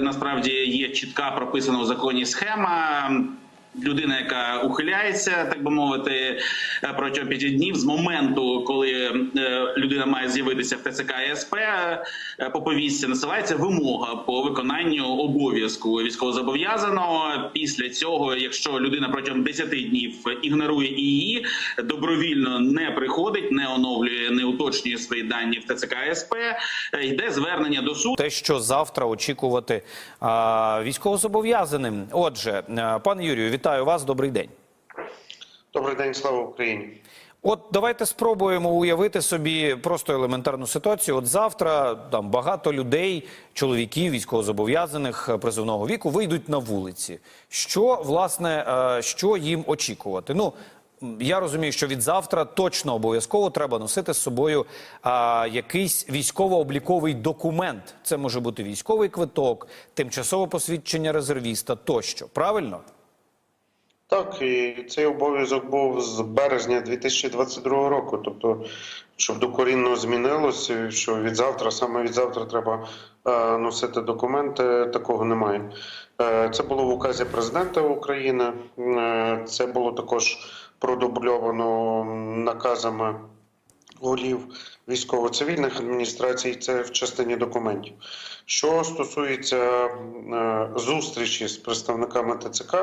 насправді є чітка прописана у законі схема. Людина, яка ухиляється, так би мовити, е, протягом п'яти днів з моменту, коли е, людина має з'явитися в ТЦК і СП, е, по повістці насилається вимога по виконанню обов'язку військовозобов'язаного. Після цього, якщо людина протягом 10 днів ігнорує її, добровільно не приходить, не оновлює, не уточнює свої дані в ТЦК і СП, йде звернення до суду. те, що завтра очікувати військовозобов'язаним. Отже, пане Юрію, вітаю вас. Добрий день. Добрий день, слава Україні. От давайте спробуємо уявити собі просто елементарну ситуацію. От завтра там багато людей, чоловіків, військовозобов'язаних е, призовного віку вийдуть на вулиці. Що власне, е, що їм очікувати? Ну я розумію, що від завтра точно обов'язково треба носити з собою а, якийсь військово-обліковий документ. Це може бути військовий квиток, тимчасове посвідчення резервіста тощо. Правильно? Так, і цей обов'язок був з березня 2022 року. Тобто, щоб докорінно змінилося, що від завтра, саме від завтра треба е, носити документи, такого немає. Е, це було в указі президента України. Е, це було також продубльовано наказами голів військово-цивільних адміністрацій, це в частині документів. Що стосується е, зустрічі з представниками ТЦК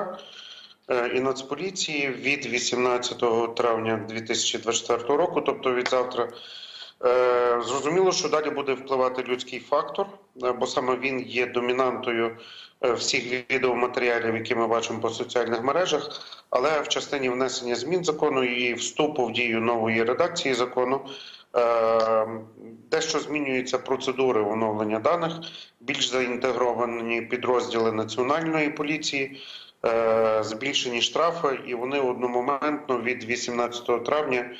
і Нацполіції від 18 травня 2024 року, тобто від завтра, е, зрозуміло, що далі буде впливати людський фактор, е, бо саме він є домінантою е, всіх відеоматеріалів, які ми бачимо по соціальних мережах. Але в частині внесення змін закону і вступу в дію нової редакції закону е, дещо змінюються процедури оновлення даних, більш заінтегровані підрозділи національної поліції, е, збільшені штрафи, і вони одномоментно від 18 травня.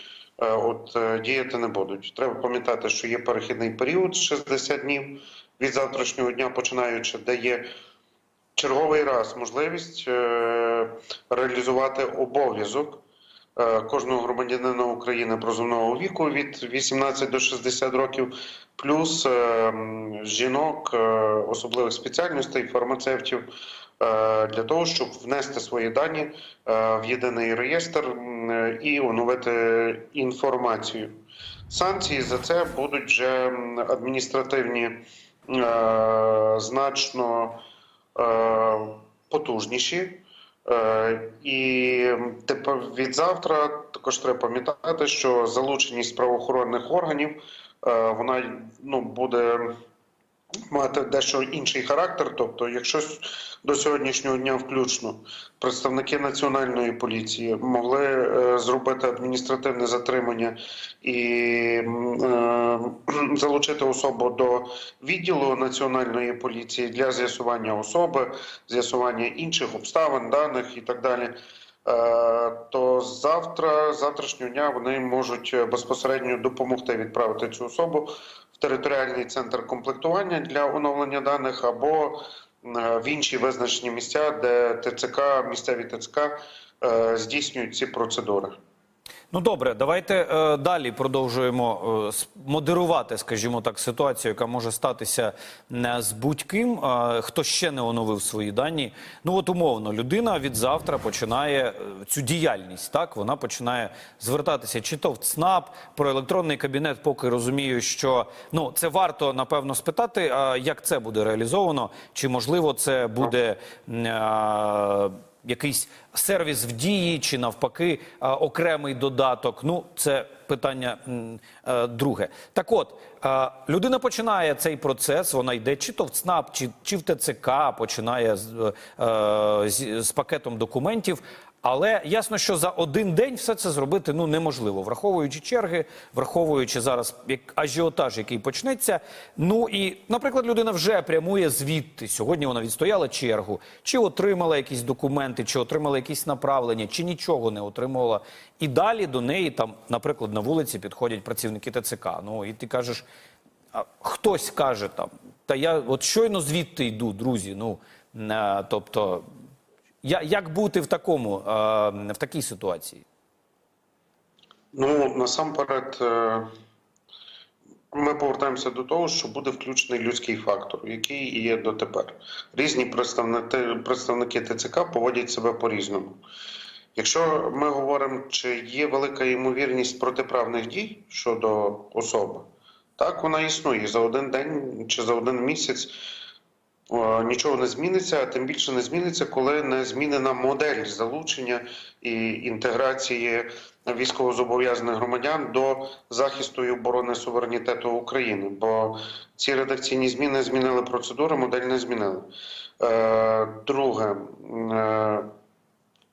е, От е, діяти не будуть. Треба пам'ятати, що є перехідний період 60 днів від завтрашнього дня, починаючи, де є черговий раз можливість е, реалізувати обов'язок е, кожного громадянина України прозовного віку від 18 до 60 років, плюс е, жінок е, особливих спеціальностей, фармацевтів. е, Для того щоб внести свої дані е, в єдиний реєстр е, і оновити інформацію. Санкції за це будуть вже адміністративні е, значно е, потужніші. Е, І тепер від завтра також треба пам'ятати, що залученість правоохоронних органів е, вона ну буде мати дещо інший характер. Тобто, якщо до сьогоднішнього дня включно представники національної поліції могли е, зробити адміністративне затримання і залучити особу до відділу національної поліції для з'ясування особи, з'ясування інших обставин, даних і так далі. е, То завтра, завтрашнього дня, вони можуть е, безпосередньо допомогти відправити цю особу в територіальний центр комплектування для оновлення даних або е, в інші визначені місця, де ТЦК, місцеві ТЦК здійснюють ці процедури. Ну добре, давайте е, далі продовжуємо е, модерувати, скажімо так, ситуацію, яка може статися е, з будь-ким, е, хто ще не оновив свої дані. Ну от умовно, людина від завтра починає е, цю діяльність. Так вона починає звертатися чи то в ЦНАП про електронний кабінет, поки розумію, що ну це варто напевно спитати, а як це буде реалізовано, чи можливо це буде. е, якийсь сервіс в дії чи навпаки е, окремий додаток. Ну, це питання е, друге. Так от, е, людина починає цей процес, вона йде чи то в ЦНАП, чи, чи в ТЦК, починає з, е, з, з пакетом документів. Але ясно, що за один день все це зробити ну неможливо, враховуючи черги, враховуючи зараз як ажіотаж, який почнеться. Ну і, наприклад, людина вже прямує звідти. Сьогодні вона відстояла чергу, чи отримала якісь документи, чи отримала якісь направлення, чи нічого не отримувала. І далі до неї там, наприклад, на вулиці підходять працівники ТЦК. Ну і ти кажеш, а хтось каже там, та я от щойно звідти йду, друзі. Ну е, тобто. Я, як бути в такому, е, в такій ситуації? Ну насамперед, е, ми повертаємося до того, що буде включений людський фактор, який є дотепер. Різні представники, представники ТЦК поводять себе по-різному. Якщо ми говоримо, чи є велика ймовірність протиправних дій щодо особи, так вона існує за один день чи за один місяць. О, Нічого не зміниться, а тим більше не зміниться, коли не змінена модель залучення і інтеграції військовозобов'язаних громадян до захисту і оборони суверенітету України. Бо ці редакційні зміни змінили процедури, модель не змінили. Е, друге, е,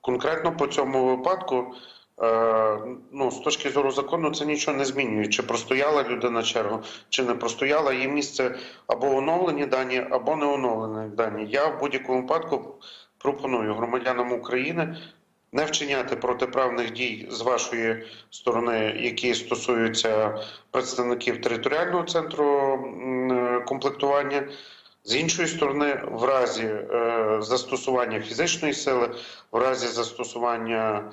конкретно по цьому випадку. Е, Ну, з точки зору закону, це нічого не змінює. Чи простояла людина чергу, чи не простояла її місце або оновлені дані, або не оновлені дані. Я в будь-якому випадку пропоную громадянам України не вчиняти протиправних дій з вашої сторони, які стосуються представників територіального центру е, комплектування. З іншої сторони, в разі е, застосування фізичної сили, в разі застосування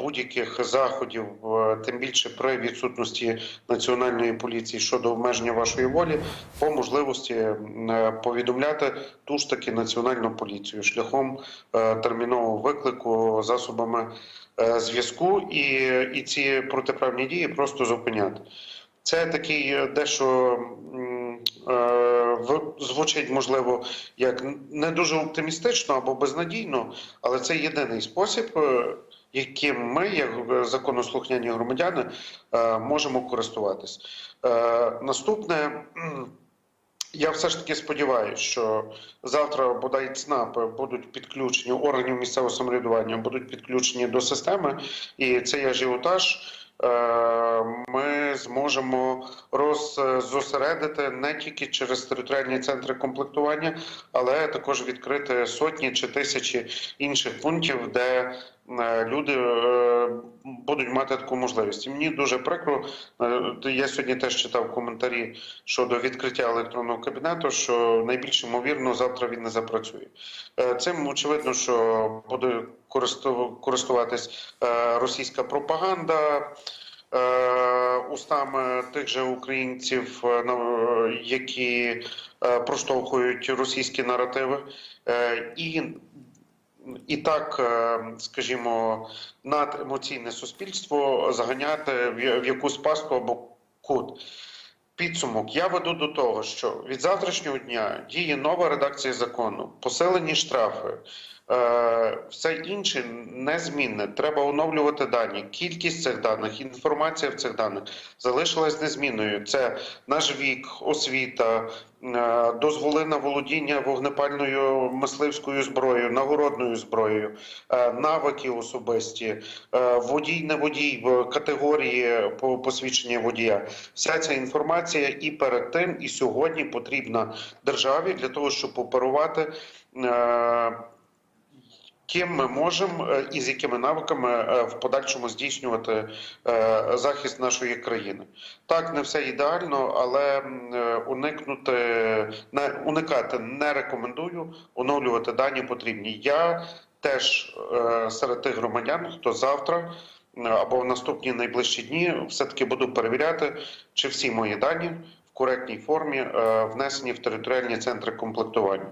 будь-яких заходів, е, тим більше при відсутності національної поліції щодо обмеження вашої волі, по можливості е, повідомляти ту ж таки національну поліцію шляхом е, термінового виклику засобами е, зв'язку і, і ці протиправні дії просто зупиняти. Це такий е, дещо е, звучить, можливо, як не дуже оптимістично або безнадійно, але це єдиний спосіб, е, яким ми, як законослухняні громадяни, е, можемо користуватись. Е, Наступне. Я все ж таки сподіваюся, що завтра бодай ЦНАПи будуть підключені органів місцевого самоврядування, будуть підключені до системи, і цей ажіотаж е, ми зможемо роззосередити не тільки через територіальні центри комплектування, але також відкрити сотні чи тисячі інших пунктів, де люди е, будуть мати таку можливість. І мені дуже прикро. е, Я сьогодні теж читав коментарі щодо відкриття електронного кабінету, що найбільш ймовірно завтра він не запрацює. Е, Цим очевидно, що буде користу- користуватись е, російська пропаганда. е, Устами тих же українців, е, які е, проштовхують російські наративи, Е, і і так, е, скажімо, надемоційне суспільство заганяти в якусь пастку або кут. Підсумок. Я веду до того, що від завтрашнього дня діє нова редакція закону, посилені штрафи, все інше незмінне. Треба оновлювати дані. Кількість цих даних, інформація в цих даних залишилась незмінною. Це наш вік, освіта, е, дозволи на володіння вогнепальною мисливською зброєю, нагородною зброєю, е, навики особисті, е, водій, не водій категорії по- посвідчення водія. Вся ця інформація і перед тим, і сьогодні потрібна державі для того, щоб оперувати. Ким ми можемо е, і з якими навиками е, в подальшому здійснювати е, захист нашої країни? Так, не все ідеально, але уникнути не уникати не рекомендую. Оновлювати дані потрібні. Я теж серед тих громадян, хто завтра або в наступні найближчі дні все таки буду перевіряти, чи всі мої дані в коректній формі внесені в територіальні центри комплектування.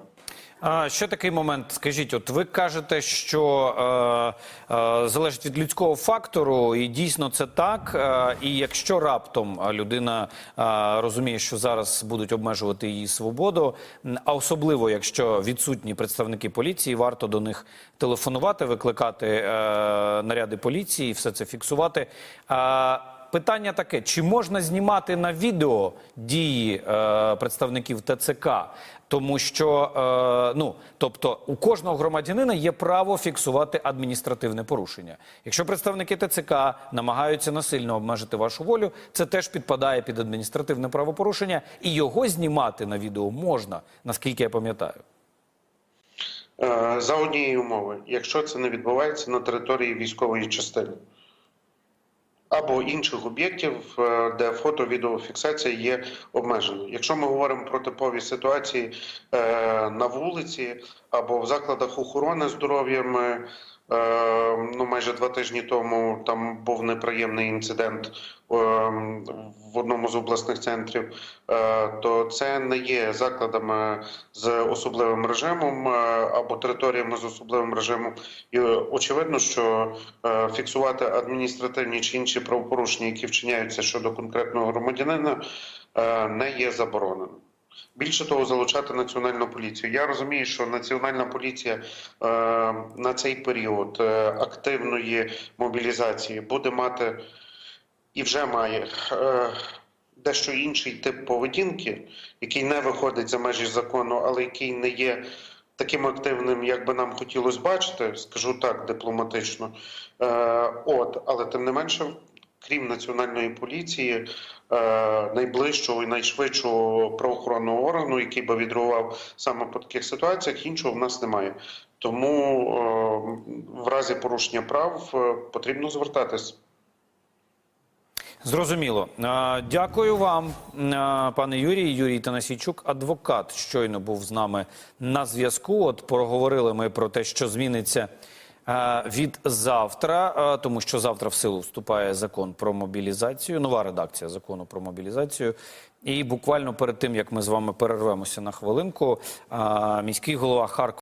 А, ще такий момент. Скажіть, от ви кажете, що е, е, залежить від людського фактору, і дійсно це так. Е, і якщо раптом е, людина е, розуміє, що зараз будуть обмежувати її свободу, а особливо якщо відсутні представники поліції, варто до них телефонувати, викликати е, наряди поліції, все це фіксувати. Е, Питання таке: чи можна знімати на відео дії е, представників ТЦК? Тому що е, ну тобто у кожного громадянина є право фіксувати адміністративне порушення. Якщо представники ТЦК намагаються насильно обмежити вашу волю, це теж підпадає під адміністративне правопорушення, і його знімати на відео можна, наскільки я пам'ятаю. Е, За однієї умови, якщо це не відбувається на території військової частини або інших об'єктів, е, де фото-відеофіксація є обмеженою. Якщо ми говоримо про типові ситуації е, на вулиці або в закладах охорони здоров'я, ми ну, майже два тижні тому там був неприємний інцидент е, в одному з обласних центрів, е, то це не є закладами з особливим режимом е, або територіями з особливим режимом. І очевидно, що е, фіксувати адміністративні чи інші правопорушення, які вчиняються щодо конкретного громадянина, не є забороненим. Більше того, залучати національну поліцію. Я розумію, що національна поліція е, на цей період е, активної мобілізації буде мати і вже має е, дещо інший тип поведінки, який не виходить за межі закону, але який не є таким активним, як би нам хотілося бачити, скажу так дипломатично. Е, от, але тим не менше. Крім національної поліції, е, найближчого і найшвидшого правоохоронного органу, який би відреагував саме по таких ситуаціях, іншого в нас немає. Тому е, в разі порушення прав е, потрібно звертатись. Зрозуміло. Дякую вам, пане Юрій. Юрій Танасійчук, адвокат, щойно був з нами на зв'язку. От поговорили ми про те, що зміниться від завтра, е, тому що завтра в силу вступає закон про мобілізацію, нова редакція закону про мобілізацію. І буквально перед тим, як ми з вами перервемося на хвилинку, е, міський голова Харкова.